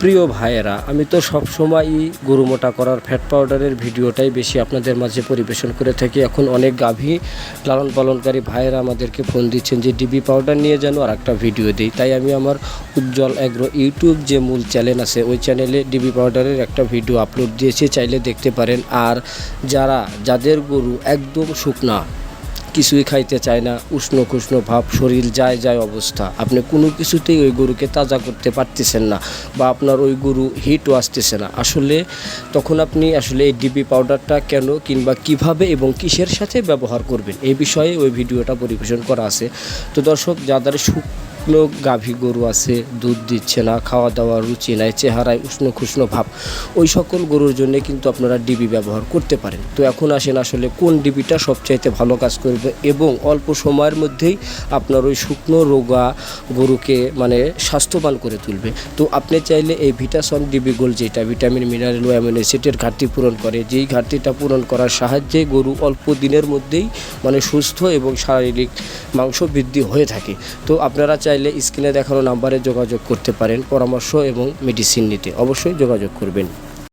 প্রিয় ভাইয়েরা, আমি তো সবসময়ই গরু মোটা করার ফ্যাট পাউডারের ভিডিওটাই বেশি আপনাদের মাঝে পরিবেশন করে থাকি। এখন অনেক গাভী লালন পালনকারী ভাইয়েরা আমাদেরকে ফোন দিচ্ছেন যে, ডিবি পাউডার নিয়ে যেন আর একটা ভিডিও দিই। তাই আমি আমার উজ্জ্বল অ্যাগ্রো ইউটিউব যে মূল চ্যানেল আছে, ওই চ্যানেলে ডিবি পাউডারের একটা ভিডিও আপলোড দিয়েছি। চাইলে দেখতে পারেন। আর যারা, যাদের গরু একদম শুকনা কিছুই খাইতে চায় না, উষ্ণ কুষ্ণ ভাব, শরীর যায় যায় অবস্থা। আপনি কোনো কিছুতেই ওই গরুকে তাজা করতে পারতেছেন না বা আপনার ওই গরু হিটও আসতেছে না। আসলে তখন আপনি আসলে এই ডিবি পাউডারটা কেন কিংবা কীভাবে এবং কিসের সাথে ব্যবহার করবেন? এই বিষয়ে ওই ভিডিওটা পরিবেশন করা আছে। তো দর্শক, যাদের শুকনো গাভী গরু আছে, দুধ দিচ্ছে না খাওয়া দাওয়ার রুচি নাই, চেহারায় উষ্ণ খুষ্ণ ভাব। ওই সকল গরুর জন্য কিন্তু আপনারা ডিবি ব্যবহার করতে পারেন। তো এখন আসেন আসলে কোন ডিবিটা সবচাইতে ভালো কাজ করবে এবং অল্প সময়ের মধ্যেই আপনার ওই শুকনো রোগা গরুকে মানে স্বাস্থ্যবান করে তুলবে। তো আপনি চাইলে এই ভিটাসন ডিবি গোল যেটা ভিটামিন, মিনারেল ও অ্যামিনো অ্যাসিডের ঘাটতি পূরণ করে, যেই ঘাটতিটা পূরণ করার সাহায্যে গরু অল্প দিনের মধ্যেই মানে সুস্থ এবং শারীরিক মাংস বৃদ্ধি হয়ে থাকে। তো আপনারা চাইলে স্ক্রিনে দেখানো নাম্বারে যোগাযোগ করতে পারেন পরামর্শ এবং মেডিসিন নিতে। অবশ্যই যোগাযোগ করবেন।